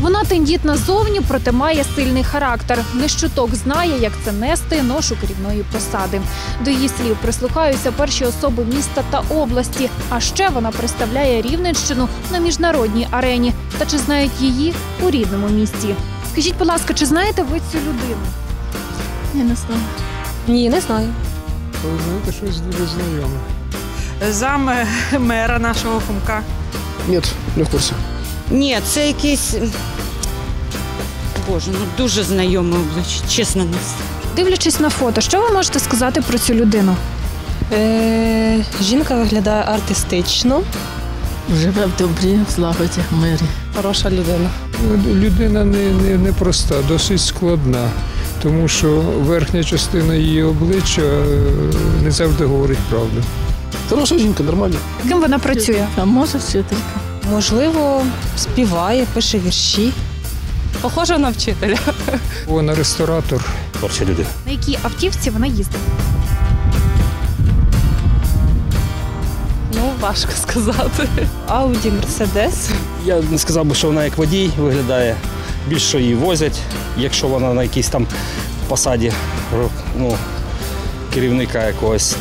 Вона тендітна зовні, проте має сильний характер. Не щуток знає, як це нести ношу керівної посади. До її слів прислухаються перші особи міста та області. А ще вона представляє Рівненщину на міжнародній арені. Та чи знають її у рідному місті? Скажіть, будь ласка, чи знаєте ви цю людину? Я не знаю. Ні, не знаю. Ви знаєте, щось дуже знайоме. зам е, мера нашого Хомка. Ні, не в курсі. Ні, це якийсь. Боже, ну дуже знайоме обличчя, чесно. Дивлячись на фото, що ви можете сказати про цю людину? Е, жінка виглядає артистично. Живе в добрі, в злагоді, в мирі. Хороша людина. Ну, Людина не, не, не проста, досить складна, тому що верхня частина її обличчя е, не завжди говорить правду. Хороша жінка, нормальна. Ким вона працює? А може вчителька? Можливо, співає, пише вірші. Похожа на вчителя. Вона ресторатор. Творча людина. На якій автівці вона їздить? Ну, важко сказати. Ауді, Мерседес. Я не сказав би, що вона як водій виглядає. Більше її возять, якщо вона на якійсь там посаді ну, керівника якогось.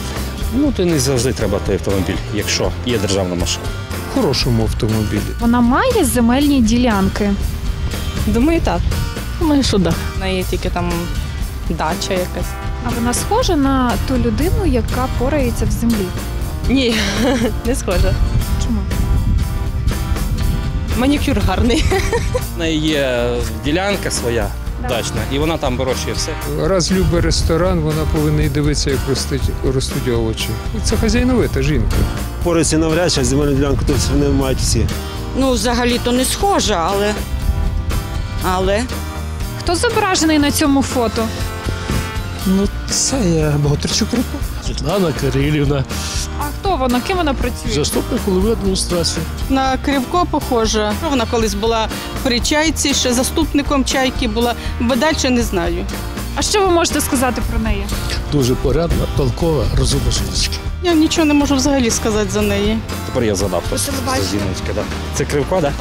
Ну, то не завжди треба той автомобіль, якщо є державна машина. Хорошому автомобілі. Вона має земельні ділянки. Думаю, так. Думаю, що да. В неї тільки там дача якась. А вона схожа на ту людину, яка порається в землі. Ні, не схожа. Чому? Манікюр гарний. В неї є ділянка своя дачна, і вона там вирощує все. Раз любить ресторан, вона повинна й дивитися, як ростуть, ростуть овочі. І Це хазяйновита жінка. Порається навряд чи земельну ділянку тут вони мають всі. Ну, взагалі-то не схожа, але. Але. Хто зображений на цьому фото? Ну, це є Богатирчук Рипко. Світлана Кирилівна, А хто вона? Ким вона працює? заступник голови адміністрації. На Кривко похожа. Вона колись була при чайці, ще заступником чайки була, бо далі не знаю. А що ви можете сказати про неї? Дуже порядна, толкова, розумна жіночка. Я нічого не можу взагалі сказати за неї. Тепер я згадав за. Да. Це кривко, так? Да?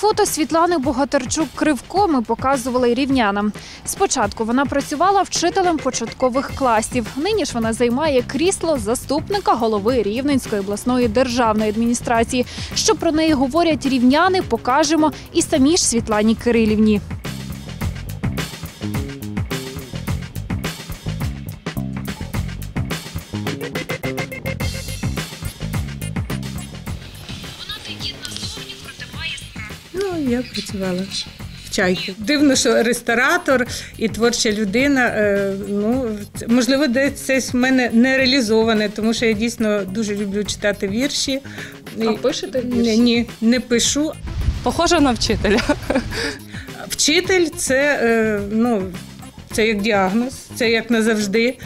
Фото Світлани Богатирчук Кривко ми показували рівнянам. Спочатку вона працювала вчителем початкових класів. Нині ж вона займає крісло заступника голови Рівненської обласної державної адміністрації. Що про неї говорять рівняни, покажемо і самій ж Світлані Кирилівні. Я працювала в чайці. Дивно, що ресторатор і творча людина. е, Ну, це- можливо, десь це в мене не реалізоване, тому що я дійсно дуже люблю читати вірші. А пишете Ні, ні, не пишу. Похожа на вчителя. Вчитель це, е, ну, це як діагноз, це як назавжди.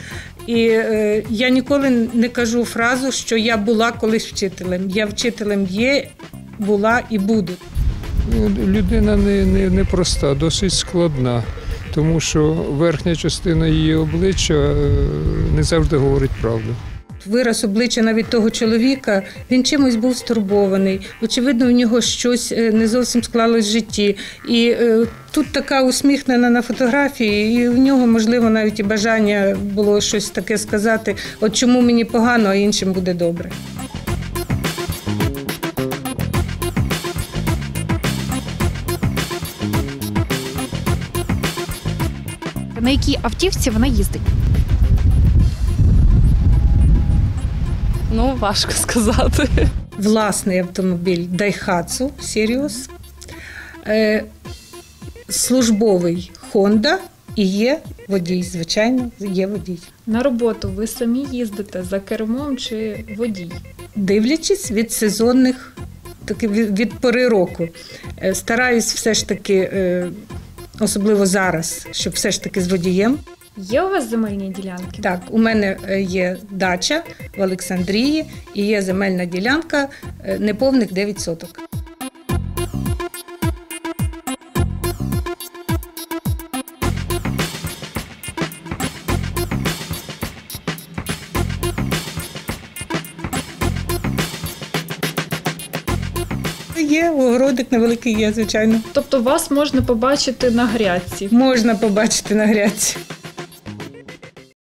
І е, я ніколи не кажу фразу, що я була колись вчителем. Я вчителем є, була і буду. Людина не, не, не проста, досить складна, тому що верхня частина її обличчя е, не завжди говорить правду. Вираз обличчя навіть того чоловіка, він чимось був стурбований. Очевидно, в нього щось е, не зовсім склалось в житті. І е, тут така усміхнена на фотографії, і в нього, можливо, навіть і бажання було щось таке сказати: от чому мені погано, а іншим буде добре. На якій автівці вона їздить? Ну, важко сказати. Власний автомобіль Daihatsu Sirius, е, службовий Honda і є водій, звичайно, є водій. На роботу ви самі їздите за кермом чи водій? дивлячись від сезонних, таки від, від пори року. Е, Стараюсь все ж таки, е, особливо зараз, щоб все ж таки з водієм. Є у вас земельні ділянки? Так, у мене е, є дача в Олександрії і є земельна ділянка е, неповних 9 соток. Є, огородик невеликий є, звичайно. Тобто вас можна побачити на грядці. Можна побачити на грядці.